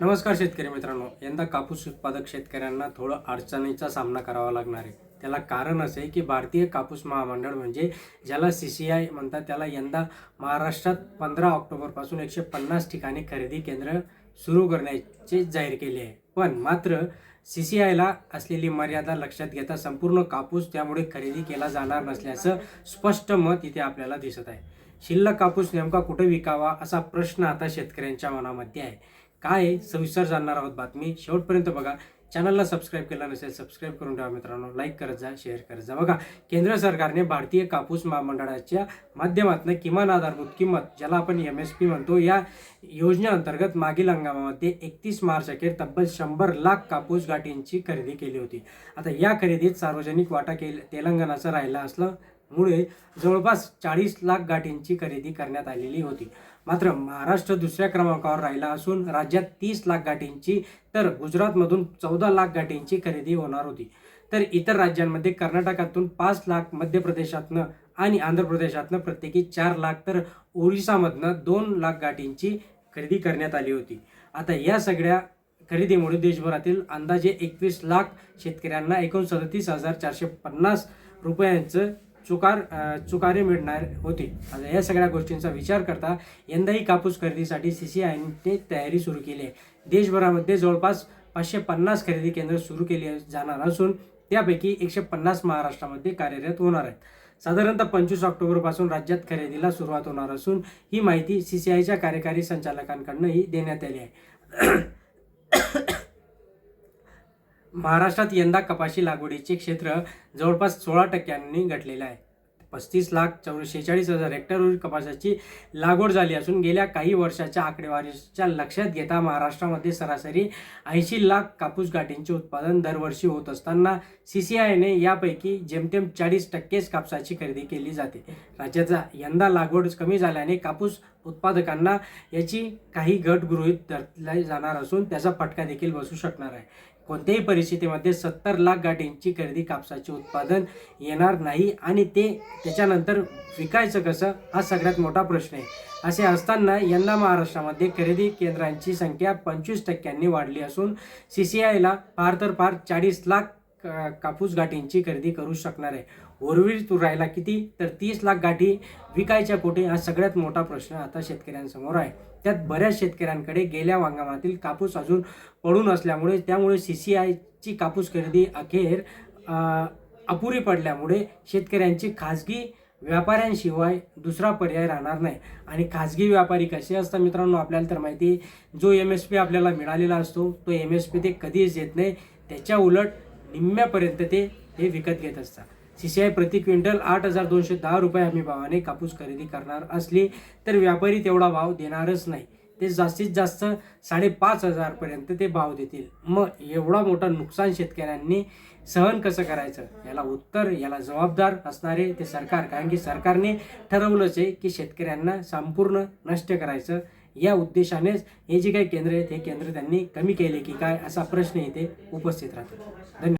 नमस्कार शेतकरी मित्रांनो. यंदा कापूस उत्पादक शेतकऱ्यांना थोडं अडचणीचा सामना करावा लागणार आहे. त्याला कारण असे की भारतीय कापूस महामंडळ म्हणजे ज्याला सी सी आय म्हणतात त्याला यंदा महाराष्ट्रात पंधरा ऑक्टोबरपासून एकशे पन्नास ठिकाणी खरेदी केंद्र सुरू करण्याचे जाहीर केले आहे. पण मात्र सी सी आयला असलेली मर्यादा लक्षात घेता संपूर्ण कापूस त्यामुळे खरेदी केला जाणार नसल्याचं स्पष्ट मत इथे आपल्याला दिसत आहे. शिल्लक कापूस नेमका कुठे विकावा असा प्रश्न आता शेतकऱ्यांच्या मनामध्ये आहे. काय आहे? सविस्तर जाणणार आहोत बातमी. शेवटपर्यंत बघा. चॅनलला सबस्क्राईब केलं नसेल सबस्क्राईब करून ठेवा मित्रांनो. लाईक करत जा शेअर करत जा. बघा केंद्र सरकारने भारतीय कापूस महामंडळाच्या माध्यमातून किमान आधारभूत किंमत ज्याला आपण एम एस पी म्हणतो या योजनेअंतर्गत मागील हंगामामध्ये एकतीस मार्च अखेर तब्बल शंभर लाख कापूस गाठींची खरेदी केली होती. आता या खरेदीत सार्वजनिक वाटा केल तेलंगणाचा राहिला असलं मुळे जवळपास चाळीस लाख गाठींची खरेदी करण्यात आलेली होती. मात्र महाराष्ट्र दुसऱ्या क्रमांकावर राहिला असून राज्यात तीस लाख गाठींची तर गुजरातमधून चौदा लाख गाठींची खरेदी होणार होती. तर इतर राज्यांमध्ये कर्नाटकातून पाच लाख मध्य प्रदेशातनं आणि आंध्र प्रदेशातनं प्रत्येकी चार लाख तर ओरिसामधनं दोन लाख गाठींची खरेदी करण्यात आली होती. आता या सगळ्या खरेदीमुळे देशभरातील अंदाजे एकवीस लाख शेतकऱ्यांना एकूण सदतीस हजार चारशे पन्नास रुपयांचं चुकार चुकारे मिळणार होती. आता या सगळ्या गोष्टींचा विचार करता यंदाही कापूस खरेदीसाठी सी सी आयने तयारी सुरू केली आहे. देशभरामध्ये जवळपास पाचशे पन्नास खरेदी केंद्र सुरू केली जाणार असून त्यापैकी एकशे पन्नास महाराष्ट्रामध्ये कार्यरत होणार आहेत. साधारणतः पंचवीस ऑक्टोबरपासून राज्यात खरेदीला सुरुवात होणार असून ही माहिती सी सी आयच्या कार्यकारी संचालकांकडूनही देण्यात आली आहे. महाराष्ट्रात यंदा कपाशी लागवडीचे क्षेत्र जवळपास सोळा टक्क्यांनी घटलेलं आहे. पस्तीस लाख चौ शेहेचाळीस हजार हेक्टरवरील कपाशाची लागवड झाली असून गेल्या काही वर्षाच्या आकडेवारीच्या लक्षात घेता महाराष्ट्रामध्ये सरासरी ऐंशी लाख कापूस गाठींचे उत्पादन दरवर्षी होत असताना सी सी आयने यापैकी जेमतेम चाळीस टक्केच कापसाची खरेदी केली जाते. राज्याचा यंदा लागवड कमी झाल्याने कापूस उत्पादकांना याची काही गट गृहीत धरला जाणार असून त्याचा फटका देखील बसू शकणार आहे. कोणत्याही परिस्थितीमध्ये सत्तर लाख गाठींची खरेदी कापसाचे उत्पादन येणार नाही आणि ते त्याच्यानंतर विकायचं कसं हा सगळ्यात मोठा प्रश्न आहे. असे असताना यंदा महाराष्ट्रामध्ये खरेदी केंद्रांची संख्या पंचवीस टक्क्यांनी वाढली असून सी सी आयला फार तर फार चाळीस लाख का- कापूस गाठींची खरेदी करू शकणार आहे. उर्वरित राहिला किती? तर तीस लाख गाठी विकायच्या कुठे? हा सगळ्यात मोठा प्रश्न आता शेतकऱ्यांसमोर आहे. त्यात बऱ्याच शेतकऱ्यांकडे गेल्या हंगामातील कापूस अजून पडून असल्यामुळे त्यामुळे सी सी आयची कापूस खरेदी अखेर अपुरी पडल्यामुळे शेतकऱ्यांची खाजगी व्यापाऱ्यांशिवाय दुसरा पर्याय राहणार नाही. आणि खाजगी व्यापारी कसे असतात मित्रांनो? आपल्याला तर माहिती आहे, जो एम एस पी आपल्याला मिळालेला असतो तो एम एस पी ते कधीच येत नाही. त्याच्या उलट निम्म्यापर्यंत ते हे विकत घेत असतात. सी सी आय प्रति क्विंटल आठ हजार दोनशे दहा रुपये हमी भावाने कापूस खरेदी करणार असली तर व्यापारी तेवढा भाव देणारच नाही. ते जास्तीत जास्त साडेपाच हजारपर्यंत ते भाव देतील. मग एवढा मोठा नुकसान शेतकऱ्यांनी सहन कसं करायचं? याला उत्तर याला जबाबदार असणारे ते सरकार. कारण की सरकारने ठरवलंच आहे की शेतकऱ्यांना संपूर्ण नष्ट करायचं. या उद्देशानेच हे जे काही केंद्र आहेत हे केंद्र त्यांनी कमी केले की काय असा प्रश्न इथे उपस्थित राहतो. धन्यवाद.